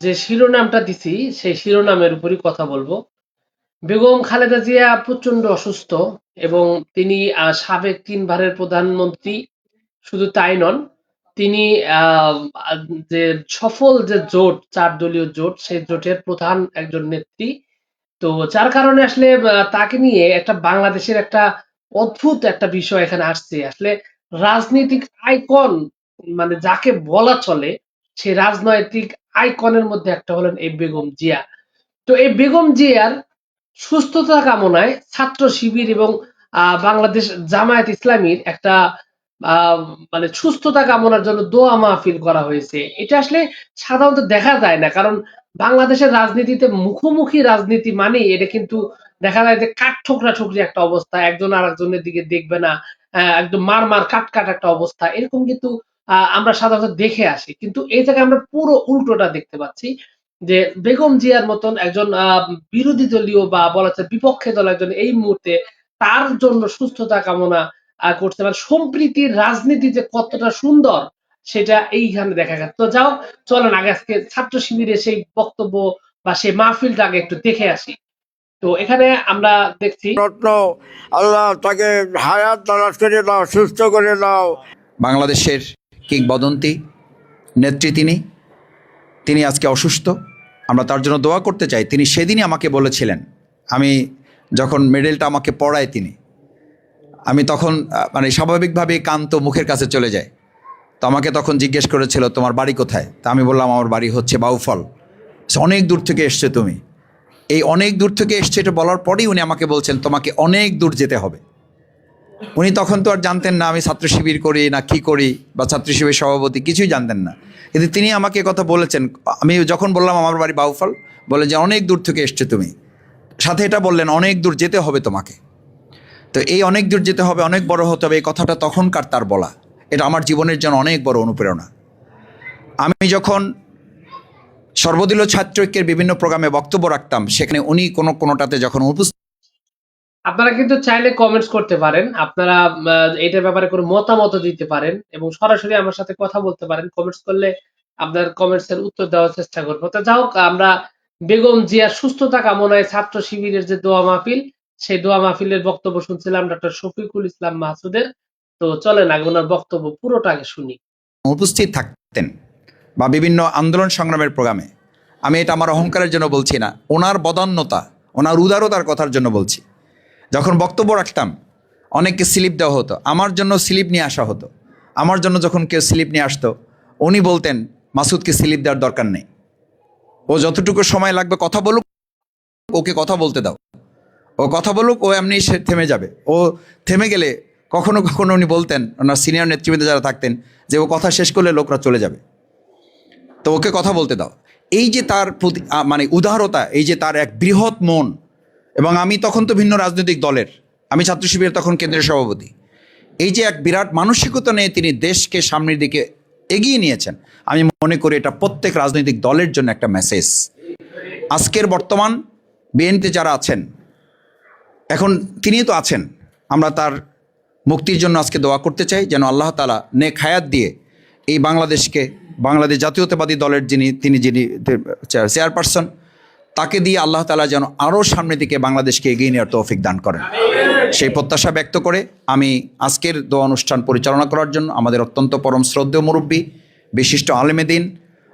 যে শিরোনামটা দিছি, সেই শিরোনামের উপরই কথা বলব। বেগম খালেদা জিয়া প্রচণ্ড অসুস্থ এবং তিনি সাবেক তিনবারের প্রধানমন্ত্রী শুধু তাই নন, তিনি যে সফল যে জোট চার দলীয় জোট, সেই জোটের প্রধান একজন নেত্রী। তো যার কারণে আসলে তাকে নিয়ে একটা বাংলাদেশের একটা অদ্ভুত একটা বিষয় এখানে আসছে। আসলে রাজনৈতিক আইকন মানে যাকে বলা চলে সেই রাজনৈতিক আইকনের মধ্যে একটা হলেন এই বেগম জিয়া। তো এই বেগম জিয়ার সুস্থতা কামনায় ছাত্র শিবির এবং বাংলাদেশ জামায়াত ইসলামীর একটা মানে সুস্থতা কামনার জন্য দোয়া মাহফিল করা হয়েছে। এটা আসলে সাধারণত দেখা যায় না, কারণ বাংলাদেশের রাজনীতিতে মুখোমুখি রাজনীতি মানেই এটা কিন্তু দেখা যায় যে কাঠ ঠোকরা ঠুকরি একটা অবস্থা, একজন আরেকজনের দিকে দেখবে না একদম মার মার কাট কাট একটা অবস্থা। এরকম কিন্তু আমরা সাধারণত দেখে আসি। কিন্তু এই জায়গায় আমরা পুরো উল্টোটা দেখতে পাচ্ছি যে বেগম জিয়ার মতন একজন আহ, বিরোধী দলীয় বা বলা যায় বিপক্ষে দল একজন এই মুহূর্তে তার জন্য সুস্থতা কামনা আহ, করতে পারে সম্প্রীতির রাজনীতি যে কতটা সুন্দর সেটা এইখানে দেখা গেছে। তো যাও চলেন আগে আজকে ছাত্র শিবিরের সেই বক্তব্য বা সেই মাহফিলটা আগে একটু দেখে আসি। তো এখানে আমরা দেখছি রত্ন আল্লাহ তাকে হায়াত তালাশ করে দাও সুস্থ করে দাও। বাংলাদেশের কিংবদন্তি, নেত্রী তিনি। তিনি আজকে অসুস্থ। আমরা তার জন্য দোয়া করতে চাই। তিনি সেদিনই আমাকে বলেছিলেন। আমি যখন মেডেলটা আমাকে পড়ায় তিনি, আমি তখন মানে স্বাভাবিকভাবে কান্ত মুখের কাছে চলে যায় তো আমাকে তখন জিজ্ঞেস করেছিল, তোমার বাড়ি কোথায়? তা আমি বললাম, আমার বাড়ি হচ্ছে বাউফল। সে অনেক দূর থেকে এসছে তুমি। এই অনেক দূর থেকে এসছে এটা বলার পরেই উনি আমাকে বলছেন, তোমাকে অনেক দূর যেতে হবে। উনি তখন তো আর জানতেন না আমি ছাত্র শিবির করি না কি করি বা ছাত্র শিবির সভাপতি, কিছুই জানতেন না। কিন্তু তিনি আমাকে কথা বলেছেন, আমি যখন বললাম আমার বাড়ি বাউফল, বলে যে অনেক দূর থেকে এসছে তুমি। সাথে এটা বললেন, অনেক দূর যেতে হবে তোমাকে। তো এই অনেক দূর যেতে হবে, অনেক বড় হতে হবে, এই কথাটা তখনকার তার বলা। এটা আমার জীবনের জন্য অনেক বড় অনুপ্রেরণা। আমি যখন সর্বদলীয় ছাত্র ঐক্যের বিভিন্ন প্রোগ্রামে বক্তব্য রাখতাম, সেখানে উনি কোনো কোনোটাতে যখন উপস্থিত আপনারা কিন্তু চাইলে কমেন্টস করতে পারেন। আপনারা এটার ব্যাপারে কোনো মতামত দিতে পারেন এবং সরাসরি আমার সাথে কথা বলতে পারেন। কমেন্টস করলে আপনার কমেন্টস এর উত্তর দেওয়ার চেষ্টা করব। তো যাই হোক, আমরা বেগম জিয়ার সুস্থতা কামনায় ছাত্র শিবিরের যে দোয়া মাহফিল, সেই দোয়া মাহফিলের বক্তব্য শুনছিলাম ডক্টর শফিকুল ইসলাম মাহসুদের তো চলেন আগে ওনার বক্তব্য পুরোটা আগে শুনি। উপস্থিত থাকতেন বা বিভিন্ন আন্দোলন সংগ্রামের প্রোগ্রামে। আমি এটা আমার অহংকারের জন্য বলছি না, ওনার বদান্যতা, ওনার উদারতার কথার জন্য বলছি। যখন বক্তব্য রাখতাম, অনেককে স্লিপ দেওয়া হতো, আমার জন্য স্লিপ নিয়ে আসা হতো। আমার জন্য যখন কেউ স্লিপ নিয়ে আসতো, উনি বলতেন, মাসুদকে স্লিপ দেওয়ার দরকার নেই। ও যতটুকু সময় লাগবে, কথা বলুক, ওকে কথা বলতে দাও। ও কথা বলুক, ও এমনি সে থেমে যাবে। ও থেমে গেলে কখনো কখনো উনি বলতেন, ওনার সিনিয়র নেতৃবৃন্দ যারা থাকতেন, যে ও কথা শেষ করলে লোকরা চলে যাবে। তো ওকে কথা বলতে দাও। এই যে তার প্রতি মানে উদারতা, এই যে তার এক বৃহৎ মন এবং আমি তখন তো ভিন্ন রাজনৈতিক দলের। আমি ছাত্র শিবিরের তখন কেন্দ্রীয় সভাপতি। এই যে এক বিরাট মানসিকতা নিয়ে তিনি দেশকে সামনের দিকে এগিয়ে নিয়েছেন, আমি মনে করি এটা প্রত্যেক রাজনৈতিক দলের জন্য একটা মেসেজ আজকের বর্তমান বিএনপি যারা আছেন, এখন তিনি তো আছেন। আমরা তার মুক্তির জন্য আজকে দোয়া করতে চাই যেন আল্লাহ তালা নেক হায়াত দিয়ে এই বাংলাদেশকে, বাংলাদেশ জাতীয়তাবাদী দলের যিনি, তিনি যিনি চেয়ারপারসন তাকে দিয়ে আল্লাহ তালা যেন আরও সামনের দিকে বাংলাদেশকে এগিয়ে নেওয়ার তৌফিক দান করেন। সেই প্রত্যাশা ব্যক্ত করে আমি আজকের দোয়া অনুষ্ঠান পরিচালনা করার জন্য আমাদের অত্যন্ত পরম শ্রদ্ধেয় মুরব্বী, বিশিষ্ট আলেমেদিন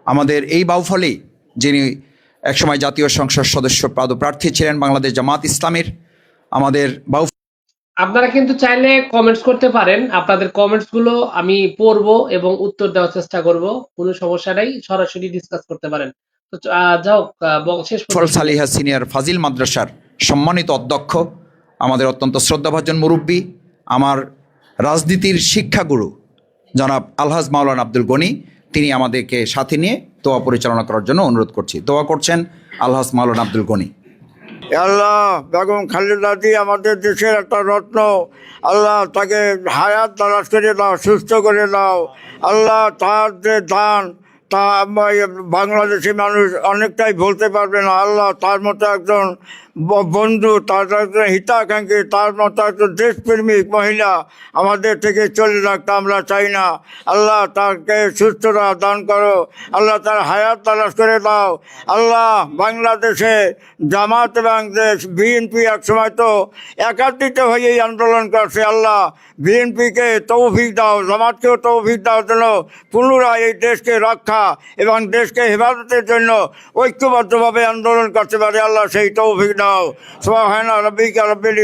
আমাদের এই বাউফলেই যিনি একসময় জাতীয় সংসদ সদস্য পদপ্রার্থী ছিলেন বাংলাদেশ জামাত ইসলামের, আমাদের বাউ আপনারা কিন্তু চাইলে কমেন্টস করতে পারেন। আপনাদের কমেন্টসগুলো আমি পড়ব এবং উত্তর দেওয়ার চেষ্টা করব। কোনো সমস্যা নাই, সরাসরি ডিসকাস করতে পারেন। তো যাও শেষ সালিহা সিনিয়র ফাজিল মাদ্রাসার সম্মানিত অধ্যক্ষ আমাদের অত্যন্ত শ্রদ্ধাভাজন মুরব্বী আমার রাজনীতির শিক্ষাগুরু জনাব আলহাজ মাওলান আব্দুল গনি তিনি আমাদেরকে সাথে নিয়ে দোয়া পরিচালনা করার জন্য অনুরোধ করছি। দোয়া করছেন আলহাজ মাওলানা আব্দুল গনি। আল্লাহ বেগম খালেদা জি আমাদের দেশের একটা রত্ন। আল্লাহ তাকে হায়াত তালাশ করে দাও সুস্থ করে দাও। আল্লাহ তার যে দান তা বাংলাদেশি মানুষ অনেকটাই বলতে পারবে না। আল্লাহ তার মতো একজন বন্ধু, তার হিতাকাঙ্ক্ষী তার মতো দেশপ্রেমিক মহিলা আমাদের থেকে চলে রাখতে আমরা চাই না। আল্লাহ তাকে সুস্থতা দান করো। আল্লাহ তার হায়াত তালাশ করে দাও। আল্লাহ বাংলাদেশে জামাত এবং দেশ, বিএনপি এক সময় তো একাত্রিত হয়ে এই আন্দোলন করছে। আল্লাহ বিএনপিকে তৌফিক দাও, জামাতকেও তৌফিক দাও যেন পুনরায় এই দেশকে রক্ষা এবং দেশকে হেফাজতের জন্য ঐক্যবদ্ধভাবে আন্দোলন করতে পারে। আল্লাহ সেই তৌফিক দাও সোহানা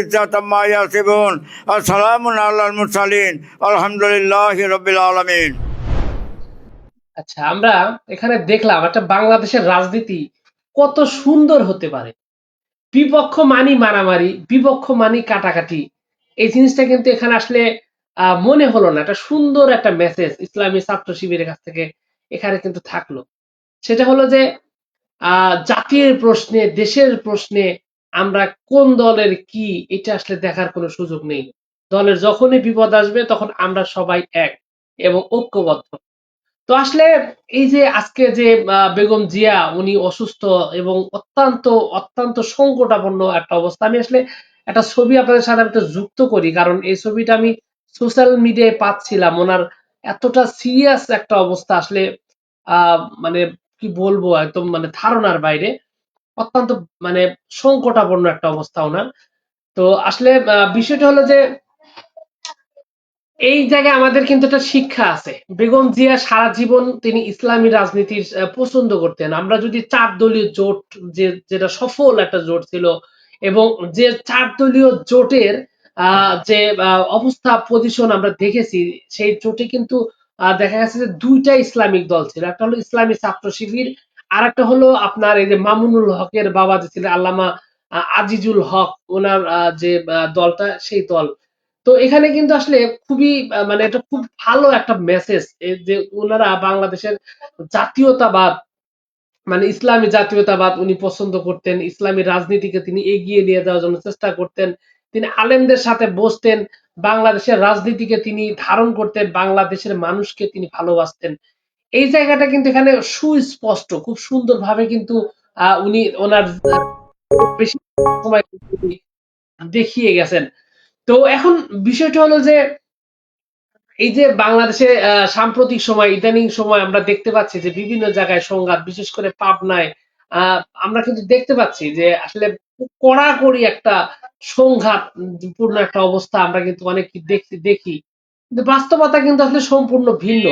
ইজ্জাত আম্মা ইয়াসিফুন আর সালামুন আল্লাহ মুরসালিন, আলহামদুলিল্লাহ রব্বিল আলামিন। আচ্ছা আমরা এখানে দেখলাম একটা বাংলাদেশের রাজনীতি কত সুন্দর হতে পারে। বিপক্ষ মানি মারামারি, বিপক্ষ মানি কাটাকাটি, এই জিনিসটা কিন্তু এখানে আসলে মনে হলো না। একটা সুন্দর একটা মেসেজ ইসলামী ছাত্র শিবিরের কাছ থেকে এখানে কিন্তু থাকল। সেটা হলো যে জাতির প্রশ্নে, দেশের প্রশ্নে আমরা কোন দলের কি, এটা আসলে দেখার কোনো সুযোগ নেই। দলের যখনই বিপদ আসবে, তখন আমরা সবাই এক এবং ঐক্যবদ্ধ। তো আসলে এই যে আজকে যে বেগম জিয়া, উনি অসুস্থ এবং অত্যন্ত অত্যন্ত সংকটাপন্ন একটা অবস্থা। আমি আসলে একটা ছবি আপনাদের সাথে একটা যুক্ত করি, কারণ এই ছবিটা আমি সোশ্যাল মিডিয়ায় পাচ্ছিলাম। ওনার এতটা সিরিয়াস একটা অবস্থা আসলে মানে কি বলব, একদম মানে ধারণার বাইরে। অত্যন্ত মানে সংকটাপন্ন একটা অবস্থা ওনার। তো আসলে বিষয়টা হলো যে, এই জায়গায় আমাদের কিন্তু একটা শিক্ষা আছে। বেগম জিয়া সারা জীবন তিনি ইসলামী রাজনীতির পছন্দ করতেন। আমরা যদি চার দলীয় জোট, যে, যেটা সফল একটা জোট ছিল, এবং যে চার দলীয় জোটের যে অবস্থা পজিশন আমরা দেখেছি, সেই জোটে কিন্তু দেখা গেছে যে দুইটা ইসলামিক দল ছিল। একটা হলো ইসলামী ছাত্র শিবির আর একটা হলো আপনার এই যে মামুনুল হকের বাবা যে ছিলেন, আল্লামা আজিজুল হক, ওনার যে দলটা, সেই দল। তো এখানে কিন্তু আসলে খুবই মানে এটা খুব ভালো একটা মেসেজ যে ওনারা বাংলাদেশের জাতীয়তাবাদ মানে ইসলামী জাতীয়তাবাদ উনি পছন্দ করতেন, ইসলামী রাজনীতিকে তিনি এগিয়ে নিয়ে যাওয়ার জন্য চেষ্টা করতেন, তিনি আলেমদের সাথে বসতেন, বাংলাদেশের রাজনীতিকে তিনি ধারণ করতেন, বাংলাদেশের মানুষকে তিনি ভালোবাসতেন। এই জায়গাটা কিন্তু এখানে সুস্পষ্ট খুব সুন্দরভাবে কিন্তু আহ, উনি ওনার বেশি সময় দেখিয়ে গেছেন। তো এখন বিষয়টা হলো যে এই যে বাংলাদেশে সাম্প্রতিক সময় ইদানিং সময় আমরা দেখতে পাচ্ছি যে বিভিন্ন জায়গায় সংঘাত বিশেষ করে পাবনায় আমরা কিন্তু দেখতে পাচ্ছি যে আসলে কড়াকড়ি একটা সংঘাত পূর্ণ একটা অবস্থা আমরা কিন্তু অনেক দেখি। কিন্তু বাস্তবতা কিন্তু আসলে সম্পূর্ণ ভিন্ন।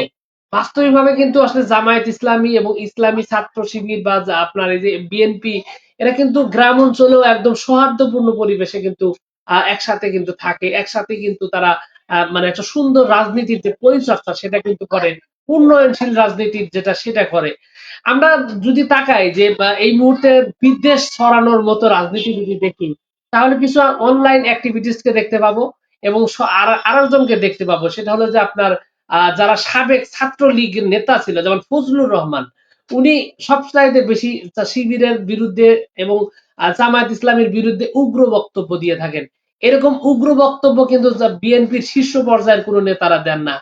বাস্তবিকভাবে কিন্তু আসলে জামায়াত ইসলামী এবং ইসলামী ছাত্র শিবির বা আপনার এই যে বিএনপি এরা কিন্তু গ্রাম অঞ্চলেও একদম সৌহার্দ্যপূর্ণ পরিবেশে কিন্তু একসাথে কিন্তু থাকে। একসাথে কিন্তু তারা মানে একটা সুন্দর রাজনীতির যে পরিচর্চা সেটা কিন্তু করে। উন্নয়নশীল রাজনীতির যেটা সেটা করে। আমরা যদি তাকাই যে এই মুহূর্তে বিদ্বেষ ছড়ানোর মতো রাজনীতি যদি দেখি, তাহলে কিছু অনলাইন অ্যাক্টিভিটিস কে দেখতে পাবো এবং আর, আরেকজনকে দেখতে পাবো। সেটা হলো যে আপনার যারা সাবেক ছাত্রলীগের নেতা ছিল যেমন ফজলুর রহমান উনি সবচাইতে বেশি শিবিরের বিরুদ্ধে এবং জামায়াত ইসলামের বিরুদ্ধে উগ্র বক্তব্য দিয়ে থাকেন। এরকম উগ্র বক্তব্য কিন্তু বিএনপির শীর্ষ পর্যায়ের কোনো নেতারা দেন না।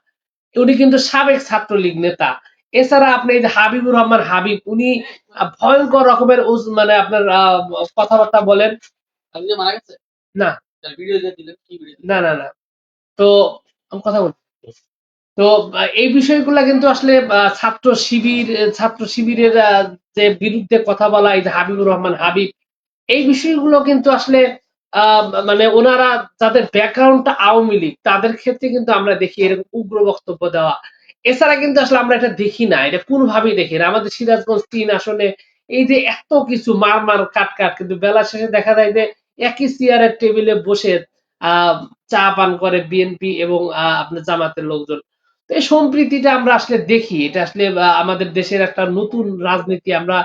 উনি কিন্তু সাবেক ছাত্রলীগ নেতা। এছাড়া আপনি এই যে হাবিবুর রহমান হাবিব উনি ভয়ঙ্কর রকমের মানে আপনার আহ, কথাবার্তা বলেন। না। না না তো কথা বলছি। তো এই বিষয়গুলা কিন্তু আসলে ছাত্র শিবির ছাত্র শিবিরের যে বিরুদ্ধে কথা বলা, এই যে হাবিবুর রহমান হাবিব, এই বিষয়গুলো কিন্তু আসলে মানে ওনারা যাদের ব্যাকগ্রাউন্ডটা আওয়ামী লীগ, তাদের ক্ষেত্রে কিন্তু আমরা দেখি এরকম উগ্র বক্তব্য দেওয়া। এছাড়া কিন্তু আসলে আমরা এটা দেখি না, এটা কোনোভাবেই দেখি না। আমাদের সিরাজগঞ্জ তিন আসনে এই যে এত কিছু মার মার কাট কাট, কিন্তু বেলা শেষে দেখা যায় যে একই চেয়ারের টেবিলে বসে আহ চা পান করে বিএনপি এবং আপনার জামাতের লোকজন। এই সম্প্রীতিটা আমরা আসলে দেখি। এটা আসলে আমাদের দেশের একটা নতুন রাজনীতি। আমরা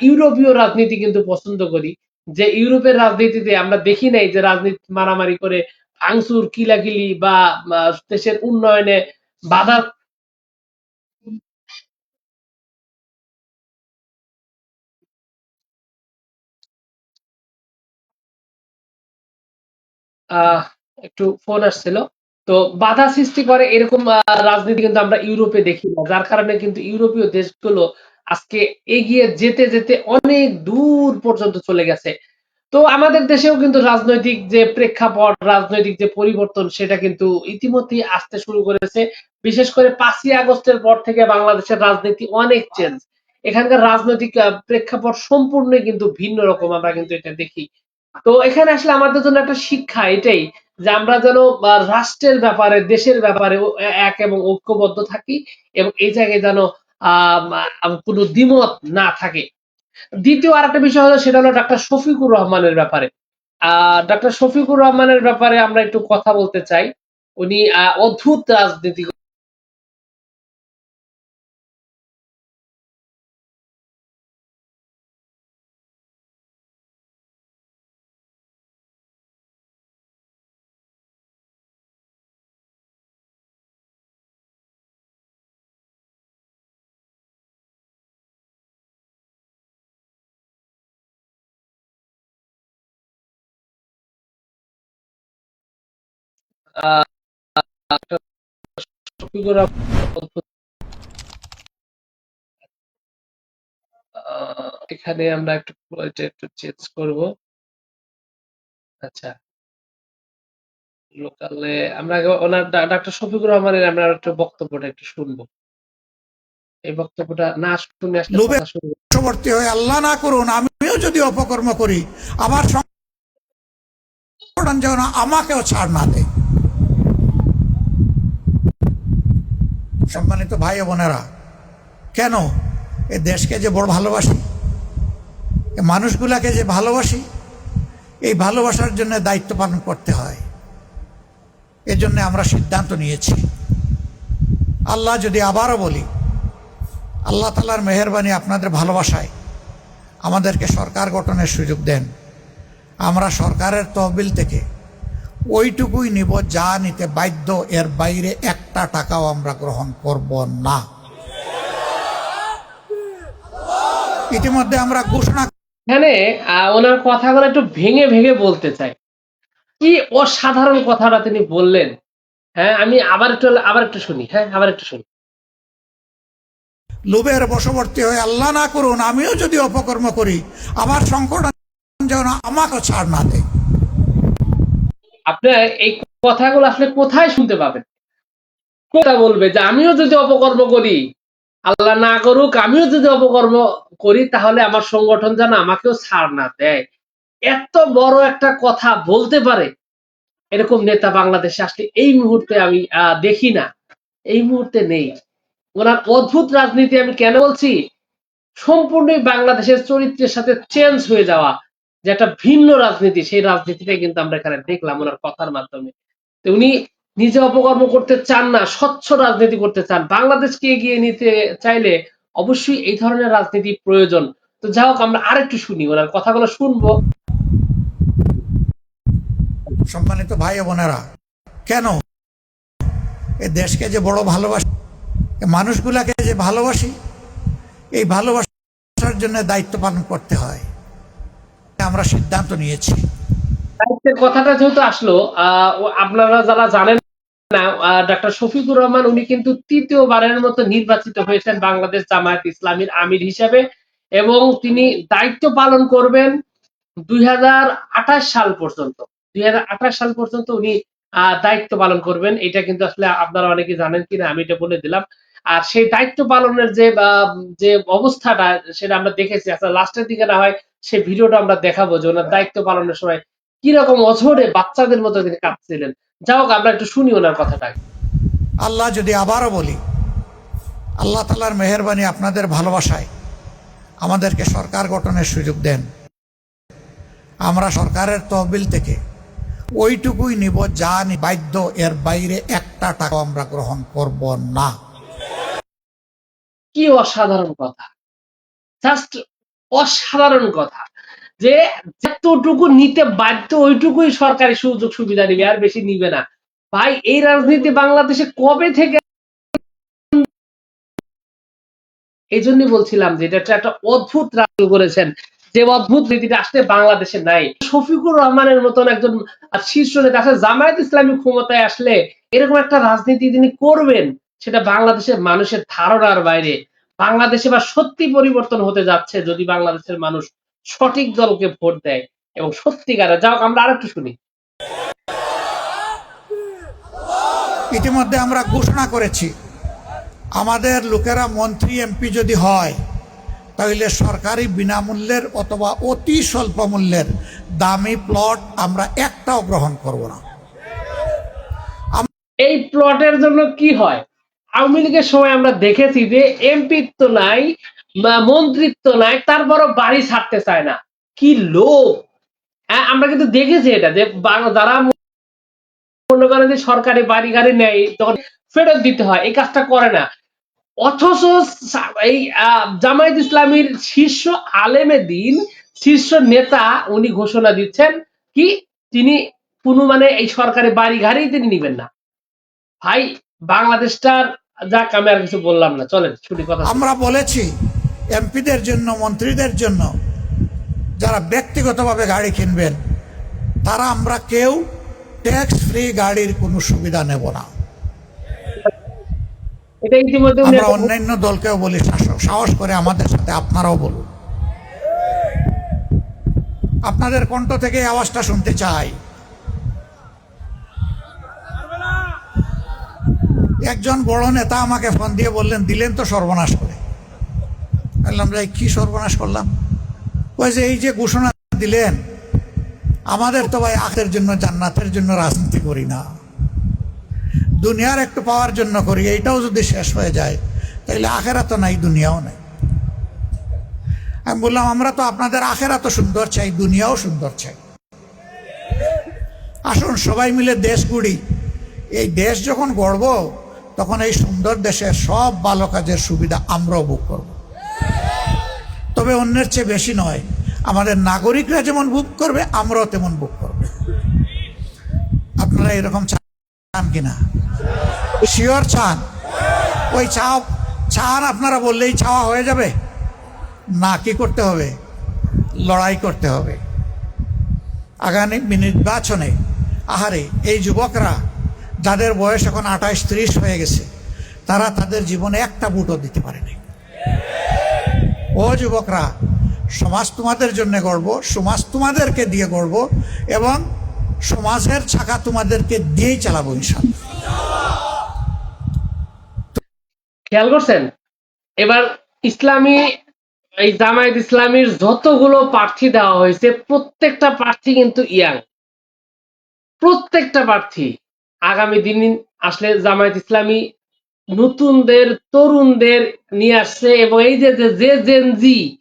ইউরোপীয় রাজনীতি কিন্তু পছন্দ করি। যে ইউরোপের রাজনীতিতে আমরা দেখি নাই যে রাজনীতি মারামারি করে ভাঙচুর, কিলাকিলি বা দেশের উন্নয়নে বাধা একটু ফোন আসছিল। তো বাধা সৃষ্টি করে এরকম রাজনীতি কিন্তু আমরা ইউরোপে দেখি না। যার কারণে কিন্তু ইউরোপীয় দেশগুলো আজকে এগিয়ে যেতে যেতে অনেক দূর পর্যন্ত চলে গেছে। তো আমাদের দেশেও কিন্তু রাজনৈতিক যে প্রেক্ষাপট, রাজনৈতিক যে পরিবর্তন, সেটা কিন্তু ইতিমধ্যেই আসতে শুরু করেছে। বিশেষ করে পাঁচই আগস্টের পর থেকে বাংলাদেশের রাজনীতি অনেক চেঞ্জ এখানকার রাজনৈতিক প্রেক্ষাপট সম্পূর্ণই কিন্তু ভিন্ন রকম আমরা কিন্তু এটা দেখি। তো এখানে আসলে আমাদের জন্য একটা শিক্ষা এটাই যে আমরা যেন রাষ্ট্রের ব্যাপারে, দেশের ব্যাপারে এক এবং ঐক্যবদ্ধ থাকি এবং এই জায়গায় যেন কোনো দ্বিমত না থাকে। দ্বিতীয় আর একটা বিষয় হলো, সেটা হলো ডাক্তার শফিকুর রহমানের ব্যাপারে। আহ ডাক্তার শফিকুর রহমানের ব্যাপারে আমরা একটু কথা বলতে চাই। উনি অদ্ভুত রাজনীতি এখানে আমরা একটু একটু চেঞ্জ করব। আচ্ছা। লোকালে আমরা ওনার ডাক্তার শফিকুর রহমানের আমরা একটা বক্তব্যটা একটু শুনব। এই বক্তব্যটা না শুনে আসলে হয়ে আল্লাহ না করুন আমিও যদি অপকর্ম করি আমার সংগঠন যেন আমাকেও ছাড় না দেয়। সম্মানিত ভাই বোনেরা, কেন এ দেশকে যে বড় ভালোবাসি মানুষগুলাকে যে ভালোবাসি, এই ভালোবাসার জন্য দায়িত্ব পালন করতে হয়। এজন্য আমরা সিদ্ধান্ত নিয়েছি। আল্লাহ যদি আবারও বলি, আল্লাহ তালার মেহরবানি আপনাদের ভালোবাসায়, আমাদেরকে সরকার গঠনের সুযোগ দেন। আমরা সরকারের তহবিল থেকে ওইটুকুই নিব যা নিতে বাধ্য এর বাইরে একটা টাকাও আমরা গ্রহণ করব না। ইতিমধ্যে আমরা ঘোষণা এখানে ওনার কথাগুলো একটু ভেঙে ভেঙে বলতে চাই। কি অসাধারণ কথাটা তিনি বললেন। হ্যাঁ আমি আবার একটু আবার একটু শুনি হ্যাঁ আবার একটু শুনি। লোভের বশবর্তী হয়ে আল্লাহ না করুন আমিও যদি অপকর্ম করি আমার সংকট যেন আমাকেও ছাড় না দেয়। আপনার এই কথাগুলো আসলে কোথায় শুনতে পাবেন? কোথা বলবে যে আমিও যদি অপকর্ম করি, আল্লাহ না করুক, আমিও যদি অপকর্ম করি, তাহলে আমার সংগঠন যেন আমাকেও ছাড় না দেয়। এত বড় একটা কথা বলতে পারে, এরকম নেতা বাংলাদেশে আসলে এই মুহূর্তে আমি দেখি না। এই মুহূর্তে নেই। ওনার অদ্ভুত রাজনীতি আমি কেন বলছি? সম্পূর্ণই বাংলাদেশের চরিত্রের সাথে চেঞ্জ হয়ে যাওয়া। যে একটা ভিন্ন রাজনীতি, সেই রাজনীতিটাই কিন্তু আমরা এখানে দেখলাম ওনার কথার মাধ্যমে। তো উনি নিজে অপকর্ম করতে চান না, স্বচ্ছ রাজনীতি করতে চান। বাংলাদেশকে এগিয়ে নিতে চাইলে অবশ্যই এই ধরনের রাজনীতি প্রয়োজন। তো যাই হোক, আমরা আরেকটু শুনি, ওনার কথাগুলো শুনব। সম্মানিত ভাই বোনেরা, কেন এ দেশকে যে বড় ভালোবাসি মানুষগুলাকে যে ভালোবাসি, এই ভালোবাসার জন্য দায়িত্ব পালন করতে হয়। আমরা সিদ্ধান্ত নিয়েছি। কথাটা যেহেতু আসলো আপনারা যারা জানেন না ডাক্তার শফিকুর রহমান উনি কিন্তু তৃতীয়বারের মতো নির্বাচিত হয়েছেন বাংলাদেশ জামায়াত ইসলামীর আমির হিসেবে এবং তিনি দায়িত্ব পালন করবেন দুই হাজার আঠাশ সাল পর্যন্ত। দুই হাজার আঠাশ সাল পর্যন্ত উনি দায়িত্ব পালন করবেন। এটা কিন্তু আসলে আপনারা অনেকে জানেন কিনা, আমি এটা বলে দিলাম। আর সেই দায়িত্ব পালনের যে যে অবস্থাটা সেটা আমরা দেখেছি। আসলে লাস্টের দিকে না হয় সেই ভিডিওটা আমরা দেখাবো যে ওনার দায়িত্ব পালনের সময় কীরকম অঝরে বাচ্চাদের মতো তিনি কাঁদছিলেন। যাই হোক, আমরা একটু শুনি ওনার কথাটা। আল্লাহ যদি আবারও বলি, আল্লাহ তালার মেহরবানি আপনাদের ভালোবাসায় আমাদেরকে সরকার গঠনের সুযোগ দেন। আমরা সরকারের তহবিল থেকে ওইটুকুই নিব যা বাধ্য এর বাইরে একটা টাকা আমরা গ্রহণ করব না। কি অসাধারণ কথা? জাস্ট অসাধারণ কথা। যে যতটুকু নিতে বাধ্য, ওইটুকুই সরকারি সুযোগ সুবিধা নিবে, আর বেশি নিবে না। ভাই, এই রাজনীতি বাংলাদেশে কবে থেকে এই জন্যই বলছিলাম যে, এটা একটা অদ্ভুত রাজনীতি করেছেন। যে অদ্ভুত নীতিটা আসলে বাংলাদেশে নাই। শফিকুর রহমানের মতন একজন শীর্ষ নেতা আসলে জামায়াত ইসলামী ক্ষমতায় আসলে এরকম একটা রাজনীতি তিনি করবেন। সেটা বাংলাদেশের মানুষের ধারণার বাইরে। বাংলাদেশে বা সত্যি পরিবর্তন হতে যাচ্ছে যদি বাংলাদেশের মানুষ সঠিক দলকে ভোট দেয় এবং সত্যিকারে যাও আমরা আরেকটু শুনি। ইতিমধ্যে আমরা ঘোষণা করেছি আমাদের লোকেরা মন্ত্রী এমপি যদি হয় তাহলে সরকারি বিনামূল্যের অথবা অতি স্বল্প মূল্যের দামি প্লট আমরা একটাও গ্রহণ করব না। এই প্লটের জন্য কি হয়? আওয়ামী লীগের সময় আমরা দেখেছি যে এমপিত্ব নাই মন্ত্রিত্ব নাই, তারপরও বাড়ি ছাড়তে চায় না। কি লোভ! হ্যাঁ আমরা কিন্তু দেখেছি এটা, যে যারা মনে করেন যে সরকারি বাড়ি গাড়ি নেয়, তখন ফেরত দিতে হয়, এই কাজটা করে না। অথচ এই জামায়াত ইসলামীর শীর্ষ আলেমে দিন, শীর্ষ নেতা উনি ঘোষণা দিচ্ছেন কি, তিনি কোনো মানে এই সরকারি বাড়ি গাড়ি তিনি নিবেন না। ভাই, বাংলাদেশটার যাক আমি আর কিছু বললাম না। চলেন ছুটি কথা আমরা বলেছি এমপিদের জন্য মন্ত্রীদের জন্য যারা ব্যক্তিগতভাবে গাড়ি কিনবেন তারা আমরা কেউ ট্যাক্স ফ্রি গাড়ির কোনো সুবিধা নেব না। আমরা অন্যান্য দলকেও বলি শাসক সাহস করে আমাদের সাথে আপনারাও বলুন। আপনাদের কণ্ঠ থেকে আওয়াজটা শুনতে চাই। একজন বড় নেতা আমাকে ফোন দিয়ে বললেন, দিলেন তো সর্বনাশ করে। বললাম যে কি সর্বনাশ করলাম? ওই যে, এই যে ঘোষণা দিলেন, আমাদের তো ভাই আখের জন্য, জান্নাতের জন্য রাজনীতি করি না। দুনিয়ার একটু পাওয়ার জন্য করি, এইটাও যদি শেষ হয়ে যায় তাহলে আখেরা তো নাই, দুনিয়াও নাই। আমি বললাম, আমরা তো আপনাদের আখেরা তো সুন্দর চাই, দুনিয়াও সুন্দর চাই। আসুন, সবাই মিলে দেশ গুড়ি। এই দেশ যখন গড়ব তখন এই সুন্দর দেশের সব ভালো কাজের সুবিধা আমরাও ভোগ করব। তবে অন্যের চেয়ে বেশি নয়, আমাদের নাগরিকরা যেমন ভোগ করবে, আমরাও তেমন ভোগ করব। আপনারা এরকম চান কিনা? শিওর চান? ওই চা চান আপনারা বললেই চাওয়া হয়ে যাবে? না, কি করতে হবে? লড়াই করতে হবে। আগামী নির্বাচনে, আহারে, এই যুবকরা যাদের বয়স এখন আঠাশ ত্রিশ হয়ে গেছে, তারা তাদের জীবনে একটা বুটও দিতে পারেনি। ও যুবকরা, সমাজ তোমাদের জন্য গড়ব, সমাজ তোমাদেরকে দিয়ে গড়ব এবং সমাজের ছাকা তোমাদেরকে দিয়েই চালাবো ইনশাল্লাহ খেয়াল করছেন? এবার ইসলামী, এই জামায়াত ইসলামীর যতগুলো প্রার্থী দেওয়া হয়েছে, প্রত্যেকটা প্রার্থী কিন্তু ইয়াং। প্রত্যেকটা প্রার্থী। আগামী দিন আসলে জামায়াত ইসলামী নতুনদের, তরুণদের নিয়ে আসছে এবং এই যে, যে- জেনজি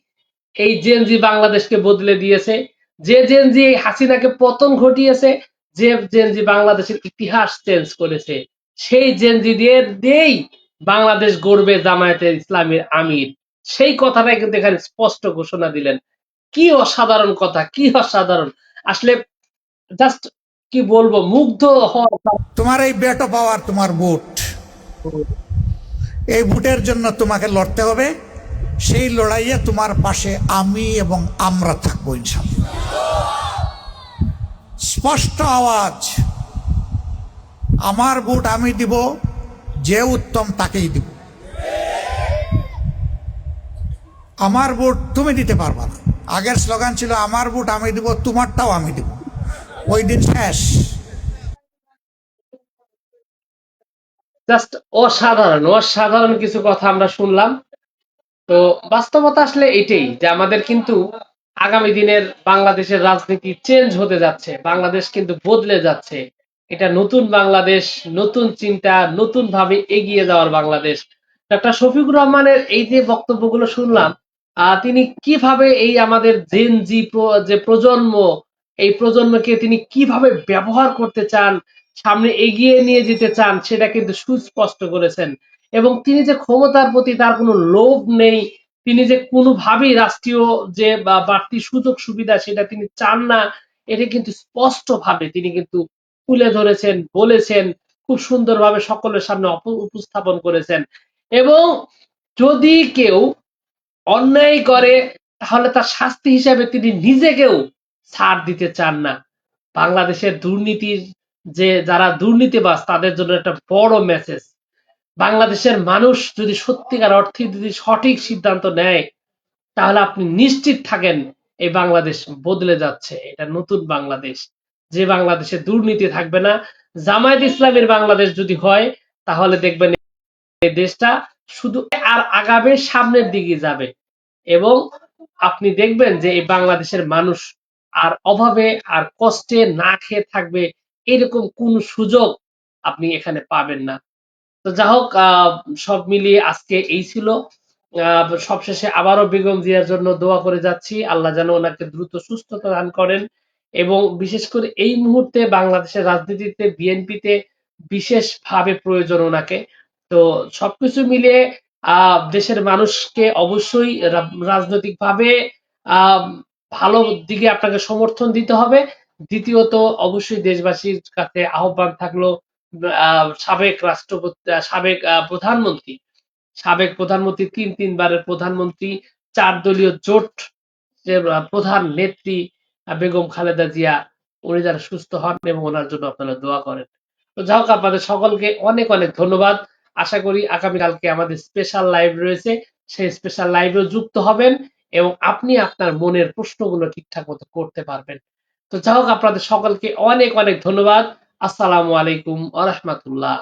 এই জেনজি বাংলাদেশকে বদলে দিয়েছে, যে জেনজি এই হাসিনাকে পতন ঘটিয়েছে, যে জেনজি বাংলাদেশের ইতিহাস চেঞ্জ করেছে, সেই জেনজি দিয়ে দিয়েই বাংলাদেশ গড়বে জামায়াতের ইসলামের আমির। সেই কথাটাই কিন্তু এখানে স্পষ্ট ঘোষণা দিলেন। কি অসাধারণ কথা, কি অসাধারণ। আসলে জাস্ট কি বলব, মুগ্ধ তোমার এই বেটো পাওয়ার তোমার বুট এই বুটের জন্য তোমাকে লড়তে হবে। সেই লড়াইয়ে তোমার পাশে আমি এবং আমরা থাকব ইনশাল্লাহ স্পষ্ট আওয়াজ। আমার বুট আমি দিব, যে উত্তম তাকেই দিব। আমার বুট তুমি দিতে পারবা না। আগের স্লোগান ছিল, আমার বুট আমি দিব, তোমারটাও আমি দিব। ওই দিন শেষ। জাস্ট অসাধারণ অসাধারণ কিছু কথা আমরা শুনলাম। তো বাস্তবতা আসলে এটাই যে আমাদের কিন্তু আগামী দিনের বাংলাদেশের রাজনীতি চেঞ্জ হতে যাচ্ছে বাংলাদেশ কিন্তু বদলে যাচ্ছে। এটা নতুন বাংলাদেশ নতুন চিন্তা নতুন ভাবে এগিয়ে যাওয়ার বাংলাদেশ। ডক্টর শফিকুর রহমানের এই যে বক্তব্যগুলো শুনলাম আহ, তিনি কীভাবে এই আমাদের জেন জি যে প্রজন্ম এই প্রজন্মকে তিনি কীভাবে ব্যবহার করতে চান, সামনে এগিয়ে নিয়ে যেতে চান, সেটা কিন্তু সুস্পষ্ট করেছেন। এবং তিনি যে ক্ষমতার প্রতি তার কোনো লোভ নেই, তিনি যে কোনোভাবেই রাষ্ট্রীয় যে বাড়তি সুযোগ সুবিধা সেটা তিনি চান না, এটা কিন্তু স্পষ্টভাবে তিনি কিন্তু তুলে ধরেছেন, বলেছেন, খুব সুন্দরভাবে সকলের সামনে উপস্থাপন করেছেন। এবং যদি কেউ অন্যায় করে, তাহলে তার শাস্তি হিসাবে তিনি নিজেকেও ছাড় দিতে চান না। বাংলাদেশের দুর্নীতির যে, যারা দুর্নীতিবাজ, তাদের জন্য একটা বড় মেসেজ বাংলাদেশের মানুষ যদি সত্যিকার অর্থে যদি সঠিক সিদ্ধান্ত নেয়, তাহলে আপনি নিশ্চিত থাকেন এই বাংলাদেশ বদলে যাচ্ছে। এটা নতুন বাংলাদেশ। যে বাংলাদেশে দুর্নীতি থাকবে না, জামায়াত ইসলামের বাংলাদেশ যদি হয়, তাহলে দেখবেন এই দেশটা শুধু আর আগাবে সামনের দিকে যাবে। এবং আপনি দেখবেন যে এই বাংলাদেশের মানুষ আর অভাবে আর কষ্টে না খেয়ে থাকবে এরকম কোন সুযোগ আপনি এখানে পাবেন না। তো যা হোক সব মিলিয়ে আজকে এই ছিল। সবশেষে আবারও বেগম জিয়ার জন্য দোয়া করে যাচ্ছি। আল্লাহ যেন ওনাকে দ্রুত সুস্থতা দান করেন এবং বিশেষ করে এই মুহূর্তে বাংলাদেশের রাজনীতিতে, বিএনপিতে বিশেষভাবে প্রয়োজন ওনাকে। তো সবকিছু মিলিয়ে দেশের মানুষকে অবশ্যই রাজনৈতিক ভাবে আহ ভালো দিকে আপনাকে সমর্থন দিতে হবে। দ্বিতীয়ত, অবশ্যই দেশবাসীর কাছে আহ্বান থাকল সাবেক রাষ্ট্রপতি সাবেক প্রধানমন্ত্রী। সাবেক প্রধানমন্ত্রী, তিন, তিনবারের প্রধানমন্ত্রী, চার দলীয় জোট প্রধান নেত্রী বেগম খালেদা জিয়া, উনি যারা সুস্থ হন এবং ওনার জন্য আপনারা দোয়া করেন। তো যাই হোক, আপনাদের সকলকে অনেক অনেক ধন্যবাদ। আশা করি আগামীকালকে আমাদের স্পেশাল লাইভ রয়েছে। সেই স্পেশাল লাইভেও যুক্ত হবেন। এবং আপনি আপনার মনের প্রশ্নগুলো ঠিকঠাক মতো করতে পারবেন। তো যাই হোক, আপনাদের সকলকে অনেক অনেক ধন্যবাদ। আসসালামু আলাইকুম আ রহমতুল্লাহ।